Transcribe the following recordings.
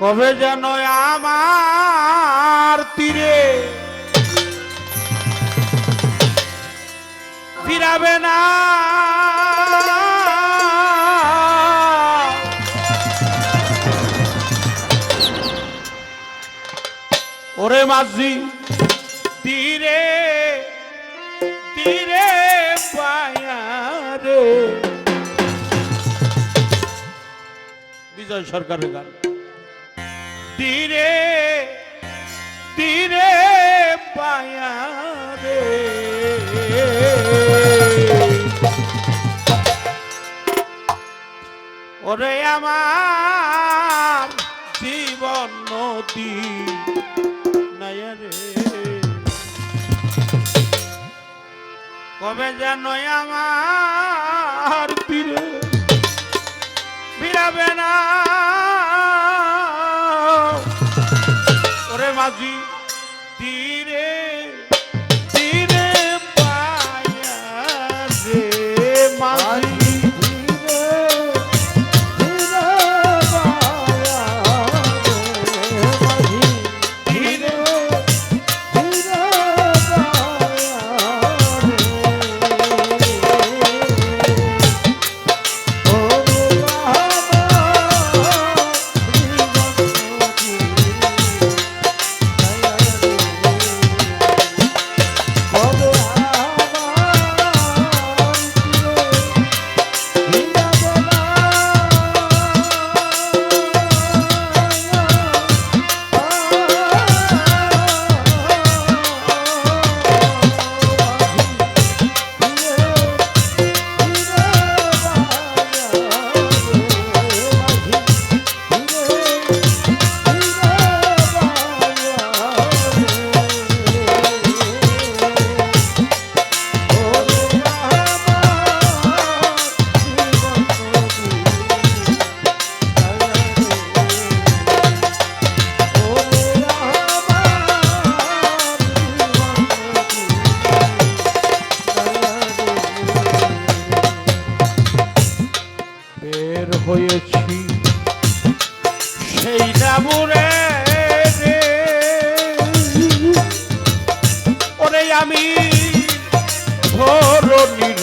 কবে যেন আমার তীরে ফিরাবে না? ওরে মাঝি তীরে তীরে পায়ারে বিজয় সরকারের গান। তীরে তীরে পায়ারে ওরে আমার জীবন নদী নায়ারে। কবে যেন আমার তীরে ফিরাবে না মাঝি তীরে হয়েছি। সেই ডাবুরে ওরে আমি ধরনির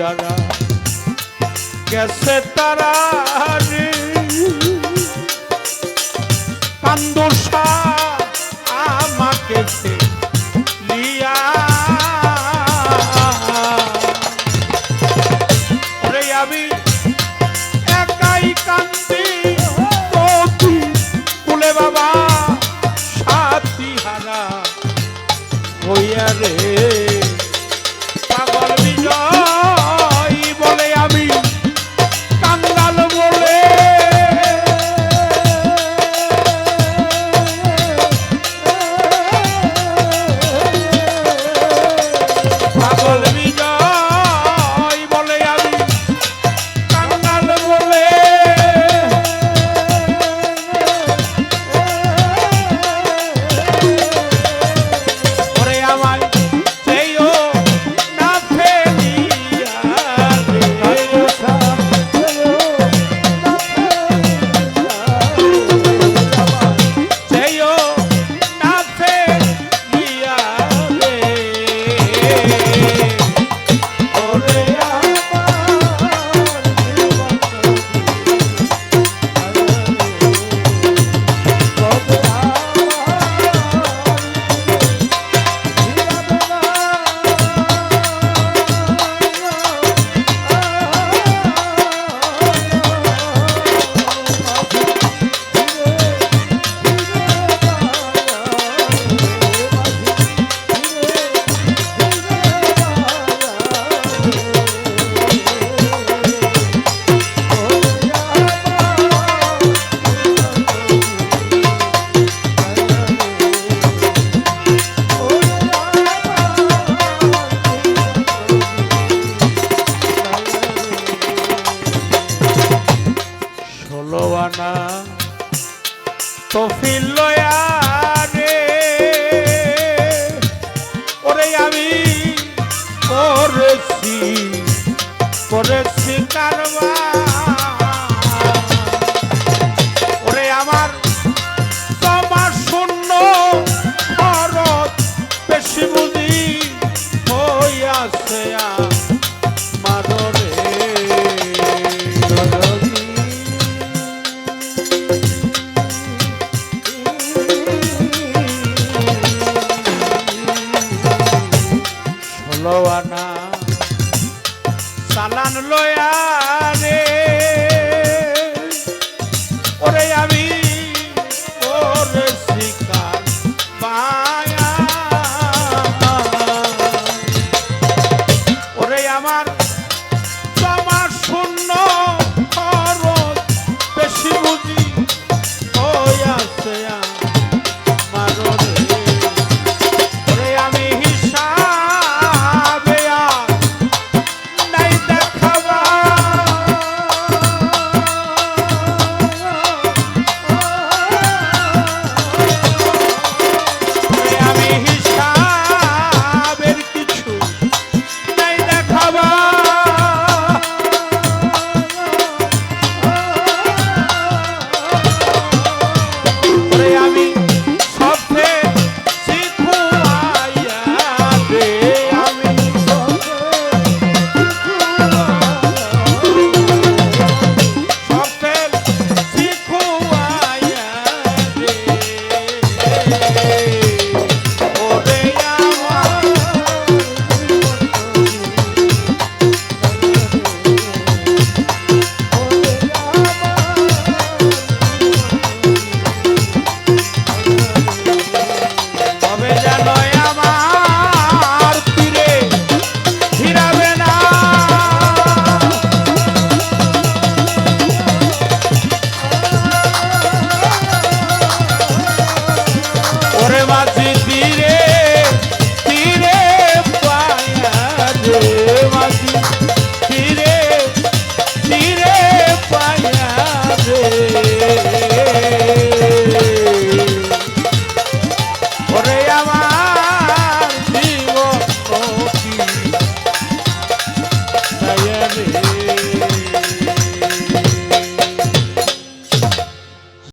যারা গেছে তারা কান্দোসা আমাকে লিয়া আমি একাই কান্দি। কুলে বাবা, সাথী হারা। হইয়া রে তফিল লয়া i don't no.